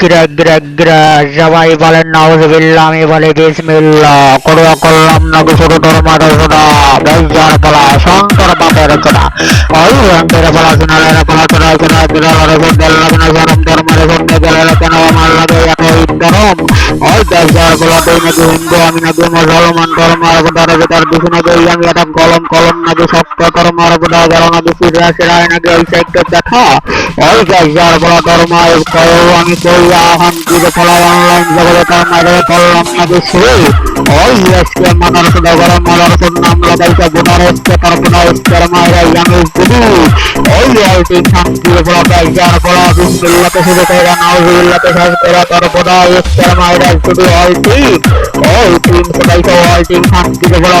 গ্রা গ্রা গ্রা সবাই বলেন, নাউজুবিল্লাহ, আমি বলি বিসমিল্লাহ, করুয়া করলাম না শুরু তোর মাথা সোনা বেজার বলা, শঙ্কর বাপের চোরা ওই রঙ্গের বলা শোনালে না বলা চোরা চোরা চোরা লড়ে ফোন গেল না গরম তোর মারে ফোন কেন আমার বলা হিন্দু, আমি নাকি মুসলমান মারব তার ভিতর কিছু নাকি আমি একটা কলম কলম নাকি শক্ত তোর মারব না গেল নাকি সিরিয়া সিরাই নাকি ওই সাইডটা দেখা ওই বেজার বলা তোর মায়ের কয়েও আমি কই আহান দিকে ফলাই অনলাইন জগতে, তার মারে করলাম নাকি শুরু ওই আজকে মানার সুদা গরম মালার সুদ নাম লাগাইছে গুনার হচ্ছে, তার গুনার হচ্ছে মায়েরা আমি গুরু ওই আইটি শান্তি বলা বেজার বলা বিসমিল্লাতে শুরু করে নাউজুবিল্লাতে শেষ করে, তার গুনা হচ্ছে মায়েরা শুধু আইটি। ওই টিম সবাইকে ওই টিম শান্তিতে বলা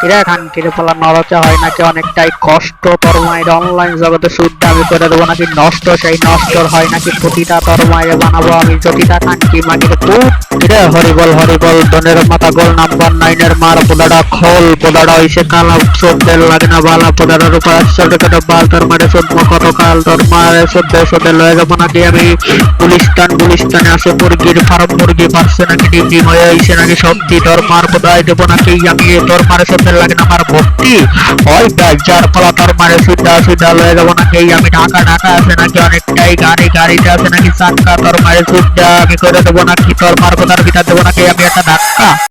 কিরে খান কিরে ফেলা হয় নাকি অনেকটাই কষ্ট তোর অনলাইন জগতে শুদ্ধ আমি করে দেবো নাকি নষ্ট, সেই নষ্টর হয় নাকি প্রতিটা তোর বানাবো আমি যতিটা খান কি মাটির পুত কিরে হরিবল হরিবল দনের মাথা গোল নাম্বার নাইনের মার পোদাটা খোল, পোদাটা হইছে কালা সদ্যের লাগে না বালা পোদাটার উপর একশো টাকা বাল তোর মারে সদ্য কত কাল তোর মারে সদ্য সদ্য লয়ে যাব নাকি আমি? গুলিস্তান, গুলিস্তানে আসে মুরগির ফার্ম, মুরগি পারছে নাকি ডিম হয়ে আইছে নাকি সত্যি তোর মার বোধহয় দেবো নাকি? আমি তোর মারে সত্যি লাগে না আমার ভক্তি। হয় যার ফলা তার মারে সুদ্ধা সুদ্ধা লয়ে যাব নাকি আমি ঢাকা ঢাকা আছে নাকি অনেকটাই? গাড়ি গাড়িতে আছে নাকি চাক্কা তোর মারে সুদ্ধা আমি করে দেবো নাকি? তোর মার কোথার ভিতর দেবো নাকি? আমি একটা ধাক্কা।